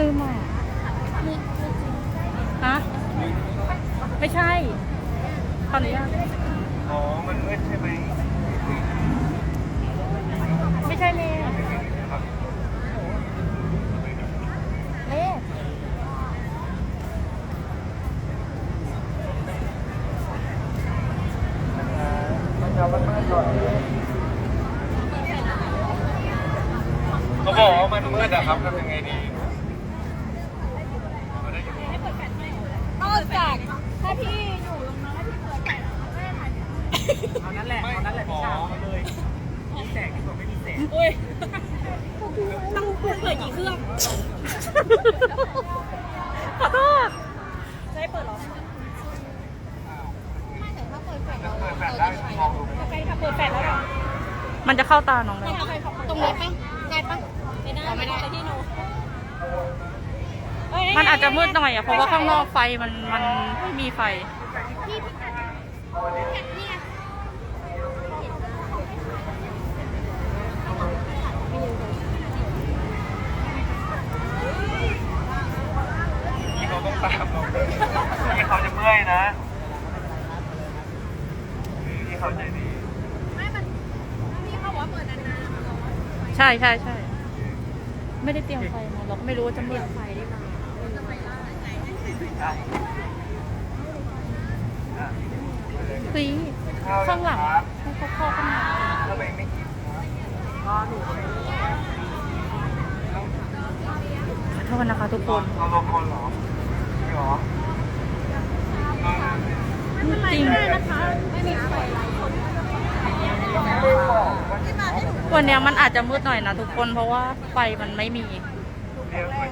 ลืมอะฮะไม่ใช่ขออนุญาต อ๋อ มันมืดใช่ไหม ไม่ใช่เมย์เมย์ มันจะมันมืดก่อนเขาบอกว่ามันมืดอะครับทำยังไงดี นอกจากถ้าพี่อยู่ตรงนั้นแล้วพี่เปิดแฟลชไม่ได้ถ่าย เอานั่นแหละเอานั่นแหละพี่ชาเลยมีแสงดีกว่าไม่มีแสง อุ้ยต้องเปิดกี่เครื่อง ขอโทษ ใช้เปิดหรอไม่แต่ถ้าเปิดแฟลชเรา เปิดแฟลชได้มองดู โอเคค่ะเปิดแฟลชแล้วเหรอ มันจะเข้าตาน้องเลยตรงนี้ปะได้ปะไม่ได้ไม่ได้ที่หนูมันอาจจะมืดหน่อยอะเพราะว่าข้างนอกไฟมันมันไม่มีไฟพี่พี่กัดกัดนี่ไงพี่เขาต้องตามเราพี่เขาจะเมื่อยนะพี่เขาใจดี ไม่มันพี่เขาบอกว่าเปิดนานๆ ใช่ใช่ใช่ไม่ได้เตรียมไฟมาเราก็ไม่รู้ว่าจะมืดไฟได้ไหมซีข้างหลังให้เขาเข้าข้างในทำไมไม่กินขอโทษนะคะทุกคนเราลงคนเหรอไม่หรอจริงไม่มีไฟวัน เนี้ยมันอาจจะมืดหน่อยนะทุกคนเพราะว่าไฟมันไม่มีเลี้ยงไป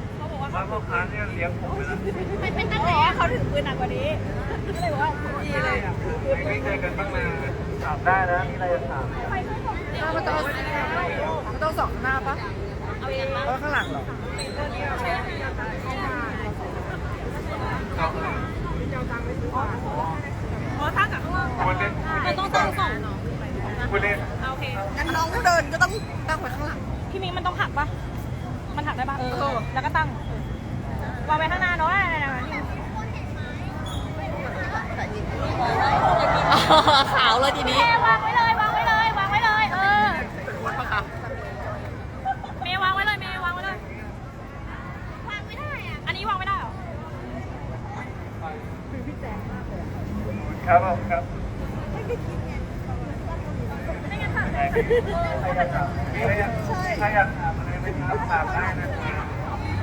ว่าพ่อค้าเนี่ยเลี้ยงผมไปแล้วไม่เป็นตั้งแต่เขาถือปืนหนักกว่านี้ก็เลยว่าดีเลยอะไม่เจอกันบ้างมาถามได้นะมีอะไรจะถามมันต้องมันต้องสองหน้าปะเอาข้างหลังเหรอ เพราะถ้ากับข้างล่าง คุณเล่น มันต้องตั้งสอง คุณเล่น โอเค งั้นน้องเดินก็ต้องตั้งไว้ข้างหลัง พี่มิ้งมันต้องหักปะมันหักได้ปะเออ แล้วก็ตั้งวางไว้ข้างหน้าเนาะนี่ ขาวเลยทีนี้ วางไว้เลยวางไว้เลยวางไว้เลย เออเมย์วางไว้เลยเมย์วางไว้เลย วางไม่ได้อะ อันนี้วางไม่ได้เหรอ ครับผมครับ ไม่งั้นค่ะ ใครอยากถามใครอยากใครอยากถามอะไรไหมครับถามได้นะครับ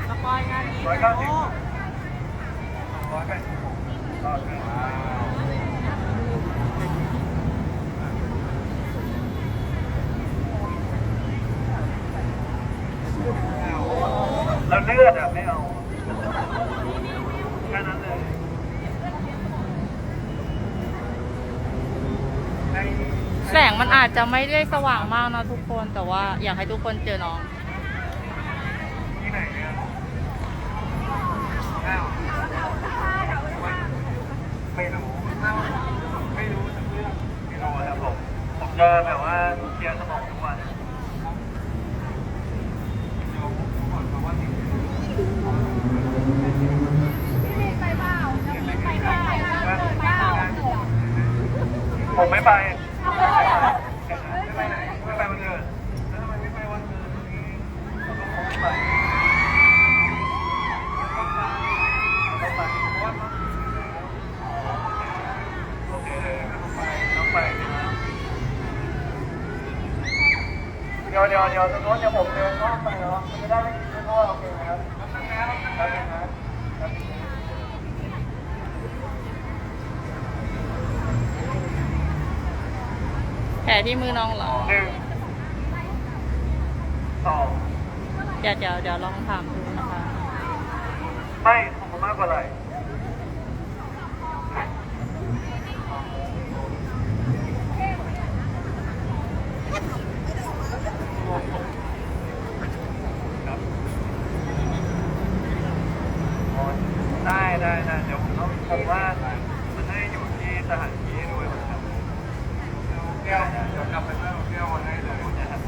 สปอยงานอีก ร้อยเก้าสิบร้อยแปดสิบหกต่อกัน เลือดอะไม่เอาแค่นั้นเลยแสงมันอาจจะไม่ได้สว่างมากนะทุกคนแต่ว่าอยากให้ทุกคนเจอน้อง ที่ไหนเนี่ยอ้าวไม่รู้ไม่รู้สักเรื่องไม่รู้ครับผม ผมจะแบบว่าเคลียร์สมองทุกวันเดี๋ยวผมก่อนเพราะว่าติด ไปเปล่าไปเปล่าไปเปล่า ผมไม่ไป ไม่ไปไหน ไม่ไปวันเกิดแล้วทำไมไม่ไปวันเกิดนี้ผมก็คงไม่ไปต้องไปต้องไปเพราะว่าโอเคต้องไปต้องไปเดี๋ยวเดี๋ยวเดี๋ยวตรงโน้นเดี๋ยวผมเดินเข้าไปเนาะมันจะได้ไม่กินไม่ทั่วโอเคไหมครับครับครับครับ แผล ที่มือน้องเหรอหนึ่งสองเดี๋ยวเดี๋ยวเดี๋ยวลองถามดูนะคะ ไม่ผมมากกว่าไหรครับอ๋อได้ได้ได้เดี๋ยวผมต้องผมว่ามันให้อยู่ที่สถานที่ด้วยนะครับเดี๋ยวเดี๋ยวกลับไปเรื่องเที่ยววันให้เลยนะครับ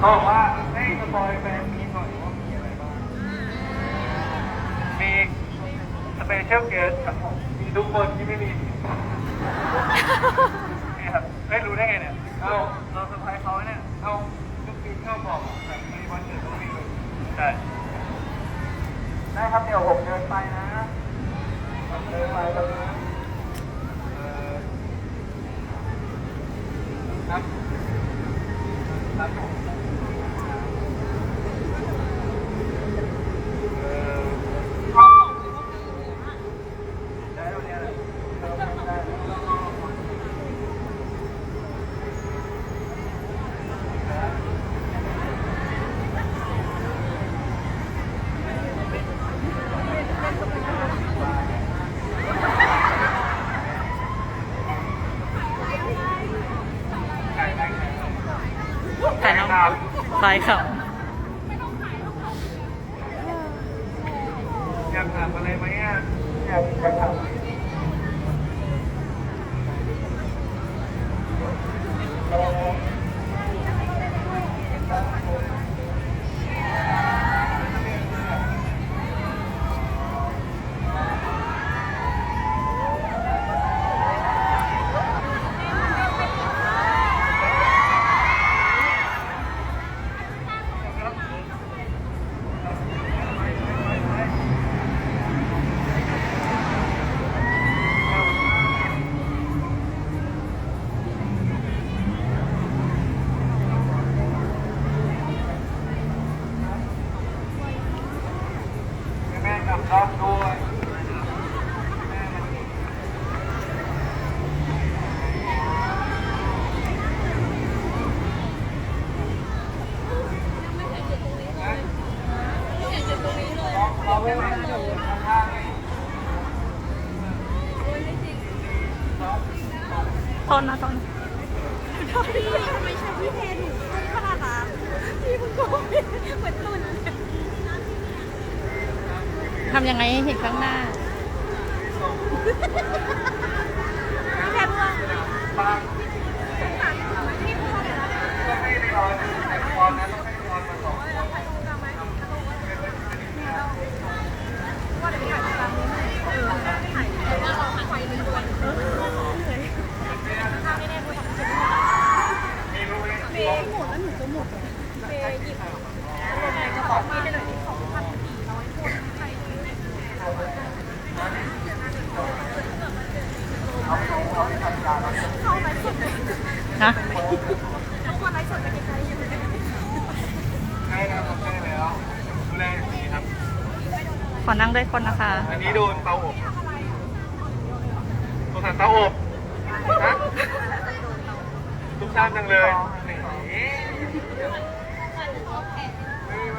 เขาบอกว่าให้สปอยแฟนมีหน่อยว่ามีอะไรบ้าง มีสเปเชียลเกสครับผมมีทุกคนที่ไม่มีนี่ครับไม่รู้ได้ไงเนี่ยเอาเราเซอร์ไพรส์เขาเนี่ยเอาทุกปีเข้าบอกแบบมีวันเกิดทุกปีเลยใช่ได้ครับเดี๋ยวผมเดินไปนะผมเดินไปตรงนั้นเอ่อครับครับผมเอ่อได้แล้วเนี่ยได้แล้ว แต่น้อง ไปค่ะ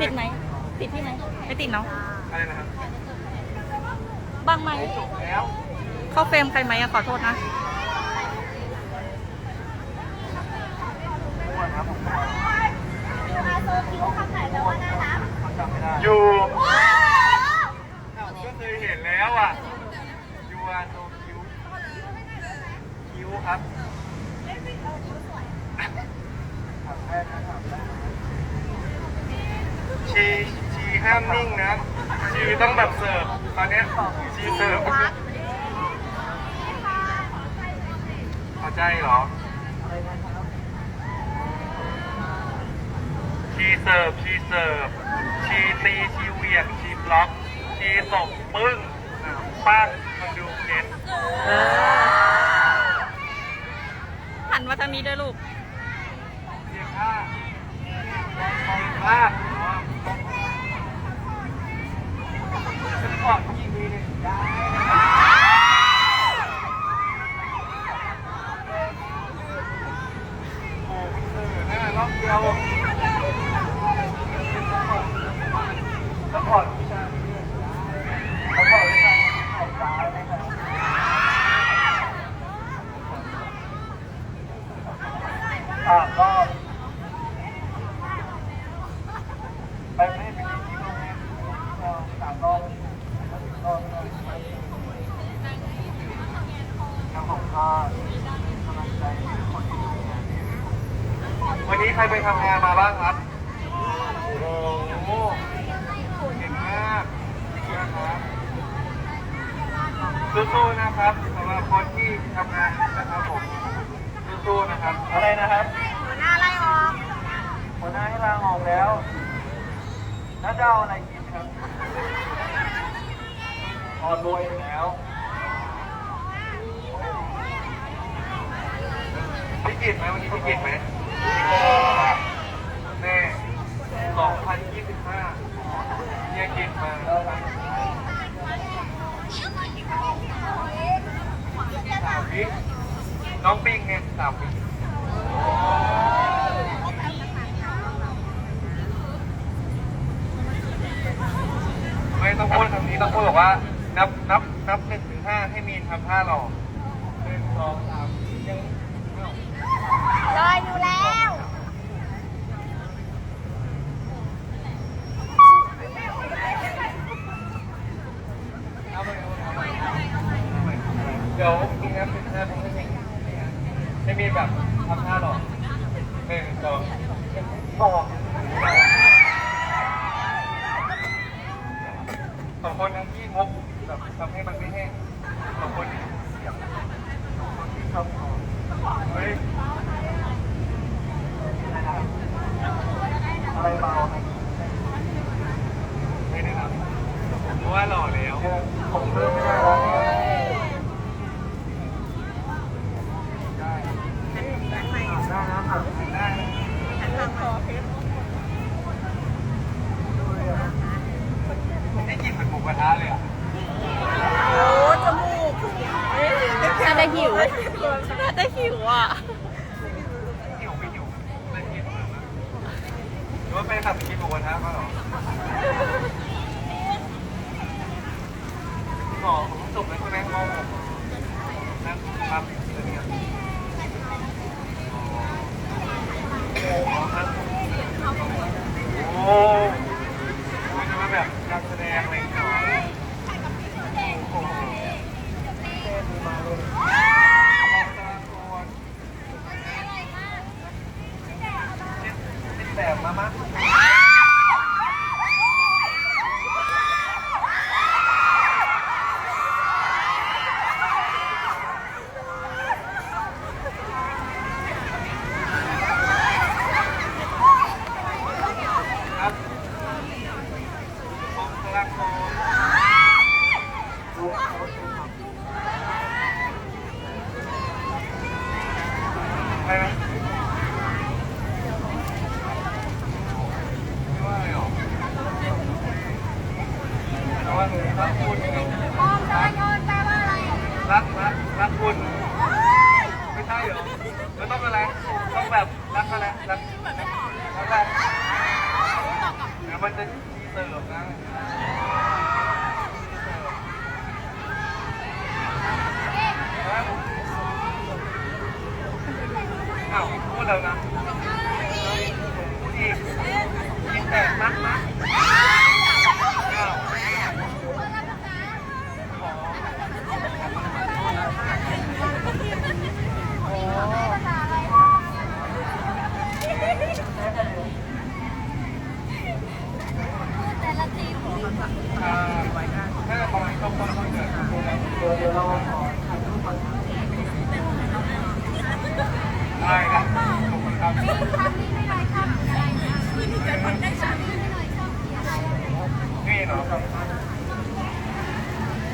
ติดไหม ติดที่ไหมไม่ติดเนาะอะไรนะครับบ้างไหมจบแล้วเข้าเฟรมใครไหมอะขอโทษนะม่วนครับผมอาโซคิวคำไหนแปลว่าน่ารัก จำไม่ได้ อยู่ก็เคยเห็นแล้วอะยูอาโนคิวคิวครับถามได้นะถามได้นะชีามนิ่งนะ ชีต้องแบบเสิร์ฟตอนเนี้ยชีเสิร์ฟพอใจเหรอชีเสิร์ฟชีเสิร์ฟชีตีชีเวียงชีบล็อก ชีส่งปึ้งปั้งมาดูเก็ตหันมาทางนี้ด้วยลูกเสียงห้าเสียงห้า ฉันก่อนยิงทีนึงได้โอ้คุณเสิร์ฟนะรอบเดียวแล้วก่อน วันนี้ใครไปทำงานมาบ้างครับ โอ้โหเก่งมากสู้ๆนะครับสำหรับคนที่ทำงานนะครับผมสู้ๆนะครับ อะไรนะครับหัวหน้าไล่ออกหัวหน้าให้ลาออกแล้วแล้วจะเอาอะไรกินครับออนโวยแล้ว พี่กินไหมวันนี้พี่กินไหมแน่2025เนี่ยกินมาสามวิน้องปิงเนี่ยสามวิไม่ต้องพูดคำนี้ต้องพูดบอกว่า นับนับนับหนึ่งถึงห้าให้มีนทำท่าหล่อหนึ่งสองสาม เลยอยู่แล้วเดี๋ยวมีนับหนึ่งถึงห้าให้มีนให้มีแบบทำท่าหล่อหนึ่งสองบอกสองคนทั้งที่งกแบบทำให้มันไม่แห้งสองคนนี้เสียบสองคนที่ชอบนอนเฮ้ย อะไร เบาไม่ได้รับเพราะว่าหล่อแล้วผมเพิ่มไม่ได้ได้นะครับได้ได้กลินเหมือนหมูกระทะเลยอะ น่าจะหิวน่าจะหิวอะ หิวไม่หิวได้กินเหมือนนะหรือว่าไปขับไปกินหมูกระทะมาหรอหมอผมจบแล้วใช่ไหมม .6 นะครับเรียนโอ้มันจะมาแบบการแสดงอะไรอย่างเงี้ยเหรอโอ้โหเต้นมาเลยเป็นแบบมามะครับผมกำลังมองไปไหมไม่ว่าเลยเหรอแต่ว่ารักคุณ มองจอยนแปลว่าอะไร รักรักรักคุณไม่ใช่เหรอแล้วต้องอะไรต้องแบบรักอะไรรักรักอะไรเดี๋ยวมันจะมีเสิร์ฟนะอ้าวพูดแล้วนะพูดอีกกินแต่มักมักอ้าวอ่าถ้าประมาณช่วงต้นต้นเดือนเดี๋ยวเราขอถ่ายรูปก่อน ได้ครับขอบคุณครับนี่เหรอครับ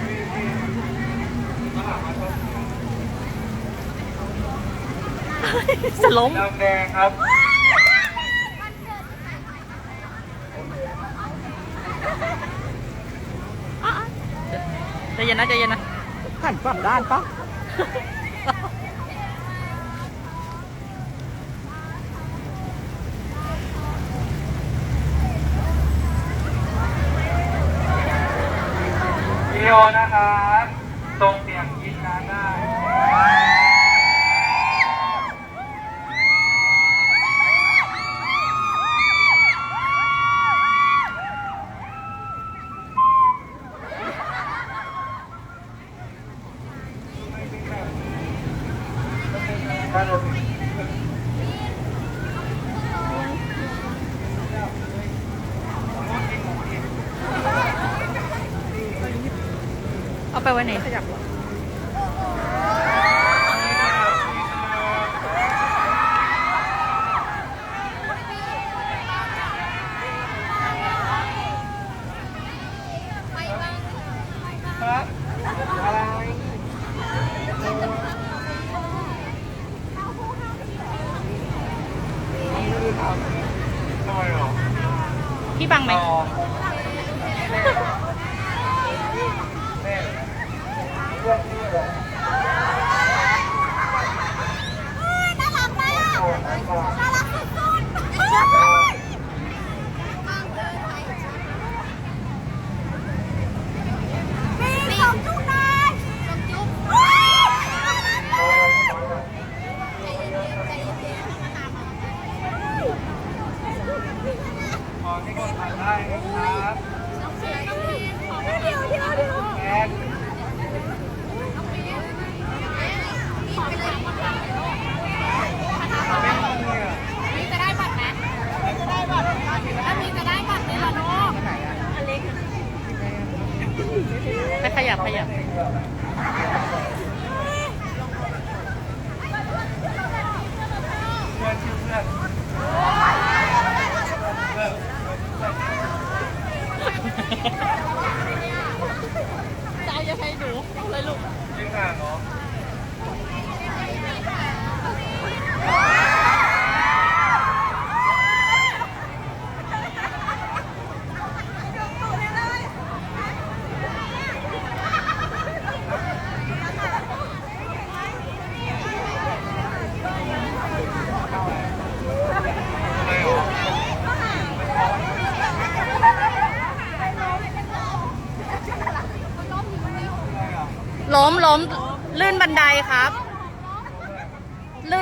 นี่นี่มหามาชนสล้มน้ำแดงครับใจเย็นนะใจเย็นนะ หันกลับด้านปะ วิดีโอนะครับส่งเสียงยินการได้ เอา ไปวันไหนขยับ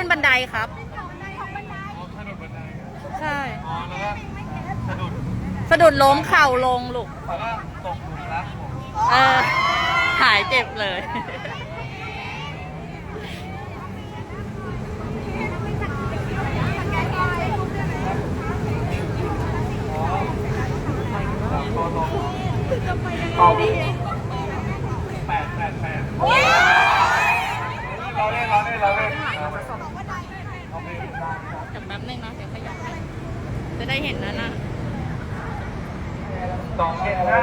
นบันไดครับ อ๋อนบันไดอะใช่ อ๋อแล้วสะดุดสะดุดล้มเข่าลงลูกตกลุกผมเออ หายเจ็บเลย ตกลงตกแปดแปดแปดเราเล่นเราเล่นเราเล่น ป๊บนึงนะเดี๋ยวขยับให้จะได้เห็นนะน่ะสองเจ็ดห้า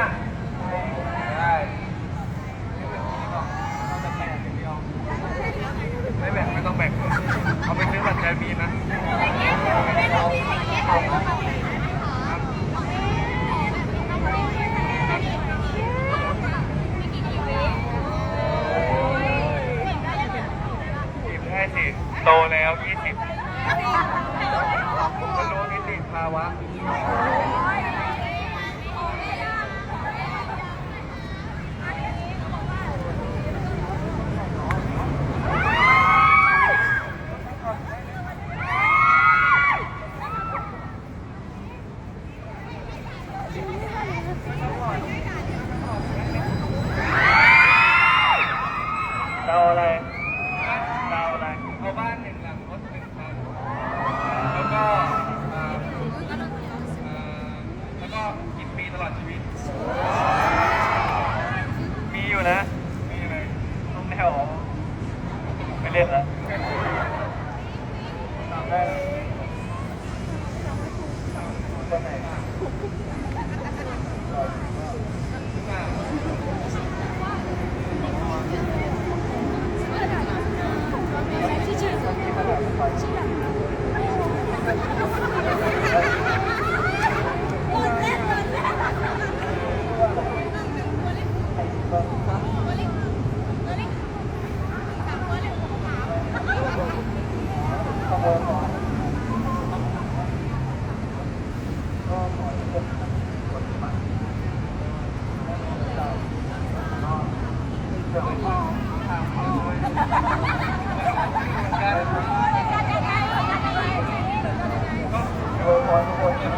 นะ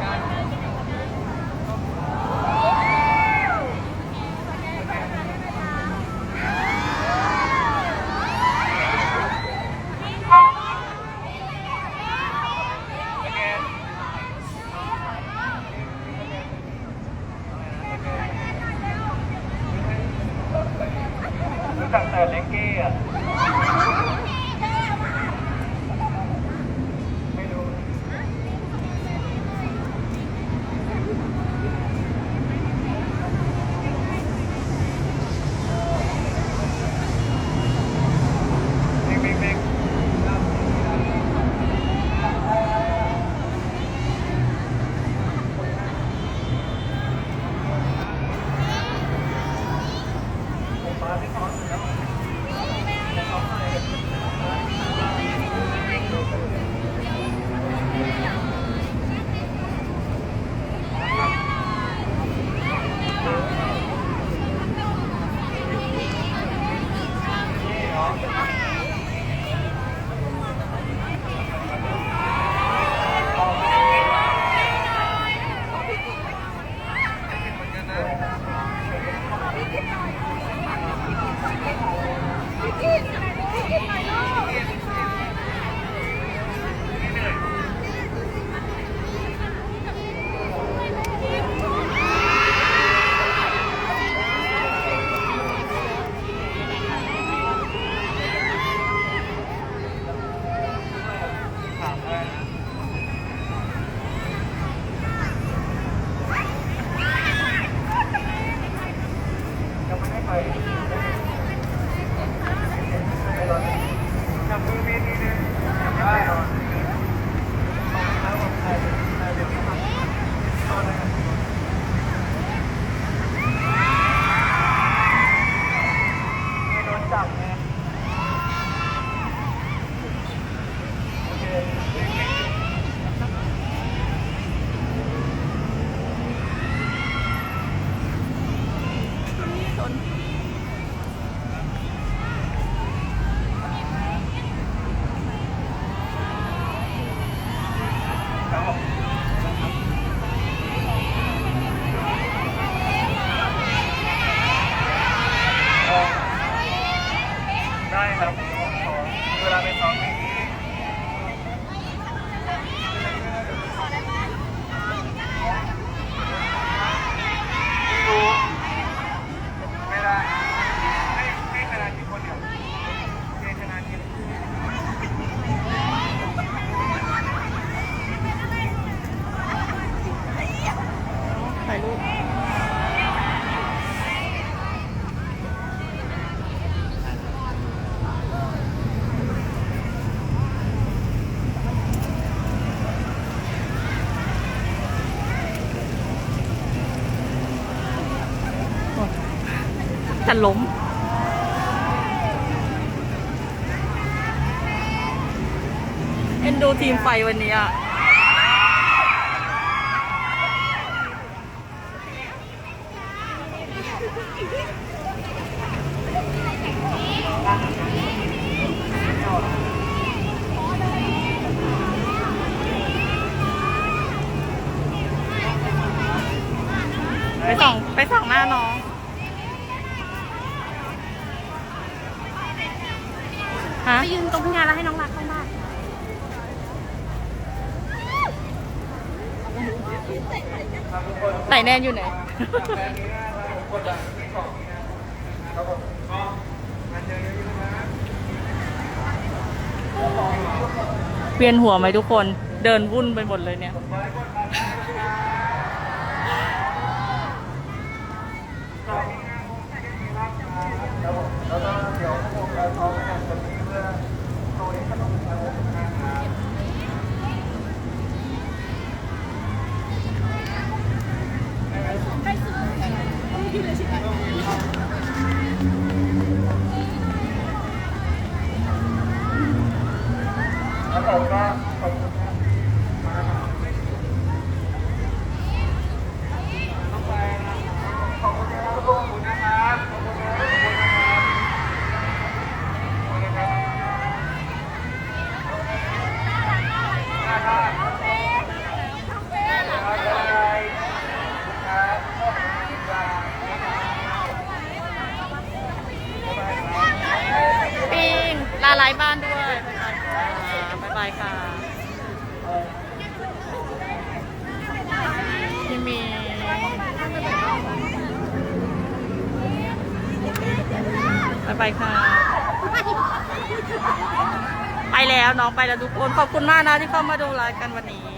การ จะล้ม เอ็นดูทีมไฟวันนี้อะ น้องรักมากไต่แนนอยู่ไหน เวียนหัวไหมทุกคน เดินวุ่นไปหมดเลยเนี่ย แล้วทุกคนขอบคุณมากนะที่เข้ามาดูไลฟ์กันวันนี้